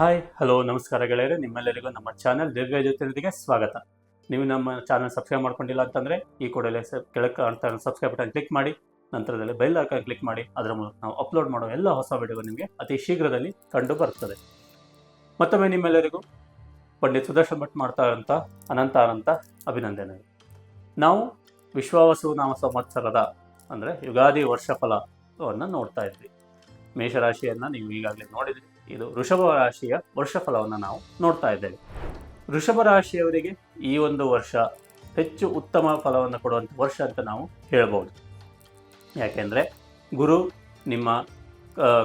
Hi hello ನಮಸ್ಕಾರ ಗೆಳೆಯರು. ನಿಮ್ಮೆಲ್ಲರಿಗೂ ನಮ್ಮ ಚಾನಲ್ ದೀರ್ಘ ಜ್ಯೋತಿರ್ದಿಗೆ ಸ್ವಾಗತ. ನೀವು ನಮ್ಮ ಚಾನಲ್ ಸಬ್ಸ್ಕ್ರೈಬ್ ಮಾಡ್ಕೊಂಡಿಲ್ಲ ಅಂತಂದರೆ ಈ ಕೂಡಲೇ ಕೆಳಗೆ ಕಾಣ್ತಾ ಸಬ್ಸ್ಕ್ರೈಬ್ ಬಟನ್ ಕ್ಲಿಕ್ ಮಾಡಿ, ನಂತರದಲ್ಲಿ ಬೆಲ್ ಹಾಕಿ ಕ್ಲಿಕ್ ಮಾಡಿ, ಅದರ ಮೂಲಕ ನಾವು ಅಪ್ಲೋಡ್ ಮಾಡೋ ಎಲ್ಲ ಹೊಸ ವಿಡಿಯೋ ನಿಮಗೆ ಅತಿ ಶೀಘ್ರದಲ್ಲಿ ಕಂಡು ಬರ್ತದೆ. ಮತ್ತೊಮ್ಮೆ ನಿಮ್ಮೆಲ್ಲರಿಗೂ ಪಂಡಿತ್ ಸುದರ್ಶನ್ ಭಟ್ ಮಾಡ್ತಾ ಇರೋಂಥ ಅನಂತ ಅನಂತ ಅಭಿನಂದನೆ ನಾವು ವಿಶ್ವಾವಸು ನಾಮ ಸಂವತ್ಸರದ ಅಂದರೆ ಯುಗಾದಿ ವರ್ಷ ಫಲವನ್ನು ನೋಡ್ತಾ ಇದ್ವಿ. ಮೇಷರಾಶಿಯನ್ನು ನೀವು ಈಗಾಗಲೇ ನೋಡಿದ್ರಿ. ಇದು ವೃಷಭ ರಾಶಿಯ ವರ್ಷ ಫಲವನ್ನು ನಾವು ನೋಡ್ತಾ ಇದ್ದೇವೆ. ವೃಷಭ ರಾಶಿಯವರಿಗೆ ಈ ಒಂದು ವರ್ಷ ಹೆಚ್ಚು ಉತ್ತಮ ಫಲವನ್ನು ಕೊಡುವಂಥ ವರ್ಷ ಅಂತ ನಾವು ಹೇಳ್ಬೋದು. ಯಾಕೆಂದರೆ ಗುರು ನಿಮ್ಮ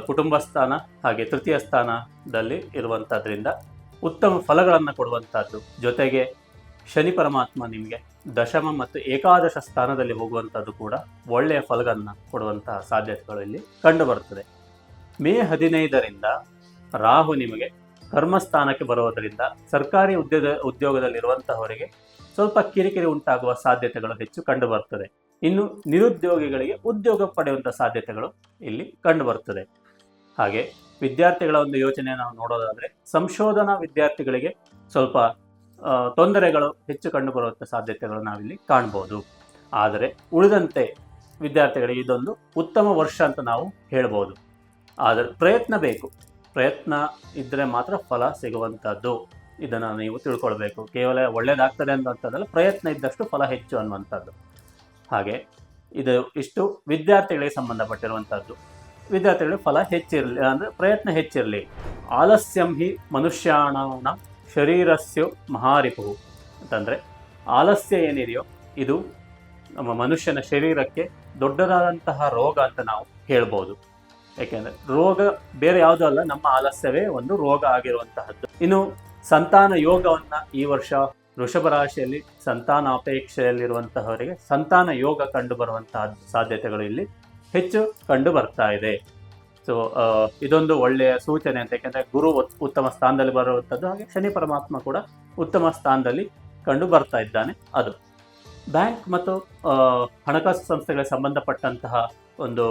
ಕುಟುಂಬ ಸ್ಥಾನ ಹಾಗೆ ತೃತೀಯ ಸ್ಥಾನದಲ್ಲಿ ಇರುವಂಥದ್ರಿಂದ ಉತ್ತಮ ಫಲಗಳನ್ನು ಕೊಡುವಂಥದ್ದು ಜೊತೆಗೆ ಶನಿ ಪರಮಾತ್ಮ ನಿಮಗೆ ದಶಮ ಮತ್ತು ಏಕಾದಶ ಸ್ಥಾನದಲ್ಲಿ ಹೋಗುವಂಥದ್ದು ಕೂಡ ಒಳ್ಳೆಯ ಫಲಗಳನ್ನು ಕೊಡುವಂತಹ ಸಾಧ್ಯತೆಗಳು ಇಲ್ಲಿ ಕಂಡುಬರುತ್ತದೆ ಮೇ ಹದಿನೈದರಿಂದ ರಾಹು ನಿಮಗೆ ಕರ್ಮಸ್ಥಾನಕ್ಕೆ ಬರುವುದರಿಂದ ಸರ್ಕಾರಿ ಉದ್ಯೋಗ, ಉದ್ಯೋಗದಲ್ಲಿರುವಂತಹವರಿಗೆ ಸ್ವಲ್ಪ ಕಿರಿಕಿರಿ ಉಂಟಾಗುವ ಸಾಧ್ಯತೆಗಳು ಹೆಚ್ಚು ಕಂಡುಬರ್ತದೆ. ಇನ್ನು ನಿರುದ್ಯೋಗಿಗಳಿಗೆ ಉದ್ಯೋಗ ಪಡೆಯುವಂಥ ಸಾಧ್ಯತೆಗಳು ಇಲ್ಲಿ ಕಂಡುಬರುತ್ತದೆ ಹಾಗೆ ವಿದ್ಯಾರ್ಥಿಗಳ ಒಂದು ಯೋಚನೆ ನಾವು ನೋಡೋದಾದರೆ ಸಂಶೋಧನಾ ವಿದ್ಯಾರ್ಥಿಗಳಿಗೆ ಸ್ವಲ್ಪ ತೊಂದರೆಗಳು ಹೆಚ್ಚು ಕಂಡುಬರುವಂಥ ಸಾಧ್ಯತೆಗಳು ನಾವಿಲ್ಲಿ ಕಾಣ್ಬೋದು. ಆದರೆ ಉಳಿದಂತೆ ವಿದ್ಯಾರ್ಥಿಗಳಿಗೆ ಇದೊಂದು ಉತ್ತಮ ವರ್ಷ ಅಂತ ನಾವು ಹೇಳ್ಬೋದು. ಆದರೆ ಪ್ರಯತ್ನ ಬೇಕು. ಪ್ರಯತ್ನ ಇದ್ದರೆ ಮಾತ್ರ ಫಲ ಸಿಗುವಂಥದ್ದು. ಇದನ್ನು ನೀವು ತಿಳ್ಕೊಳ್ಬೇಕು. ಕೇವಲ ಒಳ್ಳೇದಾಗ್ತದೆ ಅನ್ನುವಂಥದ್ದಲ್ಲ, ಪ್ರಯತ್ನ ಇದ್ದಷ್ಟು ಫಲ ಹೆಚ್ಚು ಅನ್ನುವಂಥದ್ದು. ಹಾಗೆ ಇದು ಇಷ್ಟು ವಿದ್ಯಾರ್ಥಿಗಳಿಗೆ ಸಂಬಂಧಪಟ್ಟಿರುವಂಥದ್ದು. ವಿದ್ಯಾರ್ಥಿಗಳಿಗೆ ಫಲ ಹೆಚ್ಚಿರಲಿ, ಅಂದರೆ ಪ್ರಯತ್ನ ಹೆಚ್ಚಿರಲಿ. ಆಲಸ್ಯಂ ಹಿ ಮನುಷ್ಯಾಣ ಶರೀರಸ್ಯ ಮಹಾರಿಪು ಅಂತಂದರೆ ಆಲಸ್ಯ ಏನಿದೆಯೋ, ಇದು ನಮ್ಮ ಮನುಷ್ಯನ ಶರೀರಕ್ಕೆ ದೊಡ್ಡದಾದಂತಹ ರೋಗ ಅಂತ ನಾವು ಹೇಳ್ಬೋದು. ಯಾಕೆಂದರೆ ರೋಗ ಬೇರೆ ಯಾವುದೂ ಅಲ್ಲ, ನಮ್ಮ ಆಲಸ್ಯವೇ ಒಂದು ರೋಗ ಆಗಿರುವಂತಹದ್ದು. ಇನ್ನು ಸಂತಾನ ಯೋಗವನ್ನ ಈ ವರ್ಷ ವೃಷಭ ರಾಶಿಯಲ್ಲಿ ಸಂತಾನ ಅಪೇಕ್ಷೆಯಲ್ಲಿರುವಂತಹವರಿಗೆ ಸಂತಾನ ಯೋಗ ಕಂಡು ಬರುವಂತಹ ಸಾಧ್ಯತೆಗಳು ಇಲ್ಲಿ ಹೆಚ್ಚು ಕಂಡು ಬರ್ತಾ ಇದೆ. ಸೊ ಇದೊಂದು ಒಳ್ಳೆಯ ಸೂಚನೆ ಅಂತ ಯಾಕೆಂದ್ರೆ ಗುರು ಉತ್ತಮ ಸ್ಥಾನದಲ್ಲಿ ಬರುವಂಥದ್ದು ಹಾಗೆ ಶನಿ ಪರಮಾತ್ಮ ಕೂಡ ಉತ್ತಮ ಸ್ಥಾನದಲ್ಲಿ ಕಂಡು ಬರ್ತಾ ಇದ್ದಾನೆ ಅದು. ಬ್ಯಾಂಕ್ ಮತ್ತು ಹಣಕಾಸು ಸಂಸ್ಥೆಗಳಿಗೆ ಸಂಬಂಧಪಟ್ಟಂತಹ ಒಂದು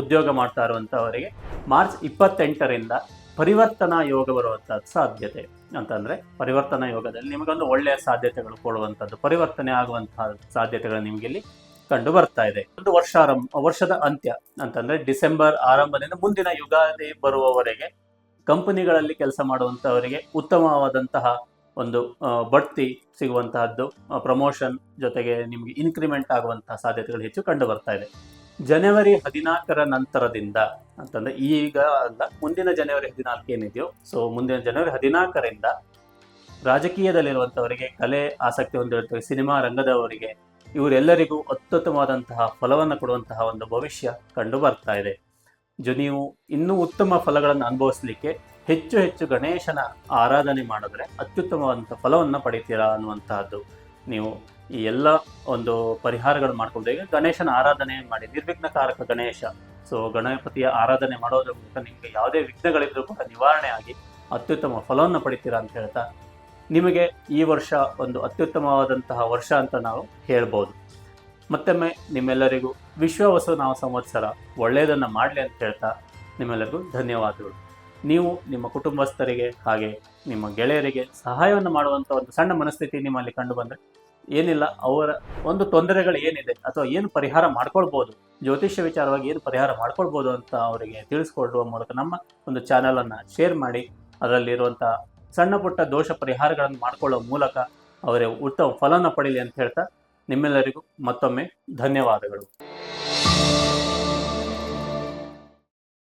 ಉದ್ಯೋಗ ಮಾಡ್ತಾ ಇರುವಂಥವರಿಗೆ ಮಾರ್ಚ್ ಇಪ್ಪತ್ತೆಂಟರಿಂದ ಪರಿವರ್ತನಾ ಯೋಗ ಬರುವಂಥ ಸಾಧ್ಯತೆ. ಅಂತಂದರೆ ಪರಿವರ್ತನಾ ಯೋಗದಲ್ಲಿ ನಿಮಗೊಂದು ಒಳ್ಳೆಯ ಸಾಧ್ಯತೆಗಳು ಕೊಡುವಂಥದ್ದು ಪರಿವರ್ತನೆ ಆಗುವಂತಹ ಸಾಧ್ಯತೆಗಳು ನಿಮಗೆ ಇಲ್ಲಿ ಕಂಡು ಬರ್ತಾ ಇದೆ. ಒಂದು ವರ್ಷಾರಂಭ ವರ್ಷದ ಅಂತ್ಯ ಅಂತಂದ್ರೆ ಡಿಸೆಂಬರ್ ಆರಂಭದಿಂದ ಮುಂದಿನ ಯುಗಾದಿ ಬರುವವರೆಗೆ ಕಂಪನಿಗಳಲ್ಲಿ ಕೆಲಸ ಮಾಡುವಂಥವರಿಗೆ ಉತ್ತಮವಾದಂತಹ ಒಂದು ಬಡ್ತಿ ಸಿಗುವಂತಹದ್ದು ಪ್ರಮೋಷನ್ ಜೊತೆಗೆ ನಿಮಗೆ ಇನ್ಕ್ರಿಮೆಂಟ್ ಆಗುವಂತಹ ಸಾಧ್ಯತೆಗಳು ಹೆಚ್ಚು ಕಂಡು ಬರ್ತಾ ಇದೆ. ಜನವರಿ ಹದಿನಾಲ್ಕರ ನಂತರದಿಂದ ಅಂತಂದ್ರೆ ಈಗ ಅಲ್ಲ, ಮುಂದಿನ ಜನವರಿ ಹದಿನಾಲ್ಕು ಏನಿದೆಯೋ ಸೊ ಮುಂದಿನ ಜನವರಿ ಹದಿನಾಲ್ಕರಿಂದ ರಾಜಕೀಯದಲ್ಲಿರುವಂಥವರಿಗೆ ಕಲೆ, ಆಸಕ್ತಿ ಹೊಂದಿರುತ್ತವೆ ಸಿನಿಮಾ ರಂಗದವರಿಗೆ ಇವರೆಲ್ಲರಿಗೂ ಅತ್ಯುತ್ತಮವಾದಂತಹ ಫಲವನ್ನು ಕೊಡುವಂತಹ ಒಂದು ಭವಿಷ್ಯ ಕಂಡು ಬರ್ತಾ ಇದೆ. ಜೊ, ನೀವು ಇನ್ನೂ ಉತ್ತಮ ಫಲಗಳನ್ನು ಅನುಭವಿಸಲಿಕ್ಕೆ ಹೆಚ್ಚು ಹೆಚ್ಚು ಗಣೇಶನ ಆರಾಧನೆ ಮಾಡಿದ್ರೆ ಅತ್ಯುತ್ತಮವಾದಂಥ ಫಲವನ್ನು ಪಡಿತೀರಾ ಅನ್ನುವಂತಹದ್ದು. ನೀವು ಈ ಎಲ್ಲ ಒಂದು ಪರಿಹಾರಗಳು ಮಾಡ್ಕೊಂಡು ಈಗ ಗಣೇಶನ ಆರಾಧನೆ ಮಾಡಿ, ನಿರ್ವಿಘ್ನಕಾರಕ ಗಣೇಶ. ಸೊ ಗಣಪತಿಯ ಆರಾಧನೆ ಮಾಡೋದ್ರ ಮೂಲಕ ನಿಮಗೆ ಯಾವುದೇ ವಿಘ್ನಗಳಿದ್ರೂ ಕೂಡ ನಿವಾರಣೆ ಆಗಿ ಅತ್ಯುತ್ತಮ ಫಲವನ್ನು ಪಡಿತೀರಾ ಅಂತ ಹೇಳ್ತಾ, ನಿಮಗೆ ಈ ವರ್ಷ ಒಂದು ಅತ್ಯುತ್ತಮವಾದಂತಹ ವರ್ಷ ಅಂತ ನಾವು ಹೇಳ್ಬೋದು. ಮತ್ತೊಮ್ಮೆ ನಿಮ್ಮೆಲ್ಲರಿಗೂ ವಿಶ್ವವಸು ನಾವು ಸಂವತ್ಸರ ಒಳ್ಳೆಯದನ್ನು ಮಾಡಲಿ ಅಂತ ಹೇಳ್ತಾ, ನಿಮ್ಮೆಲ್ಲರಿಗೂ ಧನ್ಯವಾದಗಳು. ನೀವು ನಿಮ್ಮ ಕುಟುಂಬಸ್ಥರಿಗೆ ಹಾಗೆ ನಿಮ್ಮ ಗೆಳೆಯರಿಗೆ ಸಹಾಯವನ್ನು ಮಾಡುವಂಥ ಒಂದು ಸಣ್ಣ ಮನಸ್ಥಿತಿ ನಿಮ್ಮಲ್ಲಿ ಕಂಡು ಬಂದರೆ ಏನಿಲ್ಲ, ಅವರ ಒಂದು ತೊಂದರೆಗಳು ಏನಿದೆ ಅಥವಾ ಏನು ಪರಿಹಾರ ಮಾಡ್ಕೊಳ್ಬೋದು, ಜ್ಯೋತಿಷ್ಯ ವಿಚಾರವಾಗಿ ಏನು ಪರಿಹಾರ ಮಾಡ್ಕೊಳ್ಬೋದು ಅಂತ ಅವರಿಗೆ ತಿಳಿಸ್ಕೊಡುವ ಮೂಲಕ ನಮ್ಮ ಒಂದು ಚಾನಲನ್ನು ಶೇರ್ ಮಾಡಿ ಅದರಲ್ಲಿರುವಂಥ ಸಣ್ಣ ಪುಟ್ಟ ದೋಷ ಪರಿಹಾರಗಳನ್ನು ಮಾಡ್ಕೊಳ್ಳೋ ಮೂಲಕ ಅವರೇ ಉತ್ತಮ ಫಲನ ಪಡೀಲಿ ಅಂತ ಹೇಳ್ತಾ ನಿಮ್ಮೆಲ್ಲರಿಗೂ ಮತ್ತೊಮ್ಮೆ ಧನ್ಯವಾದಗಳು.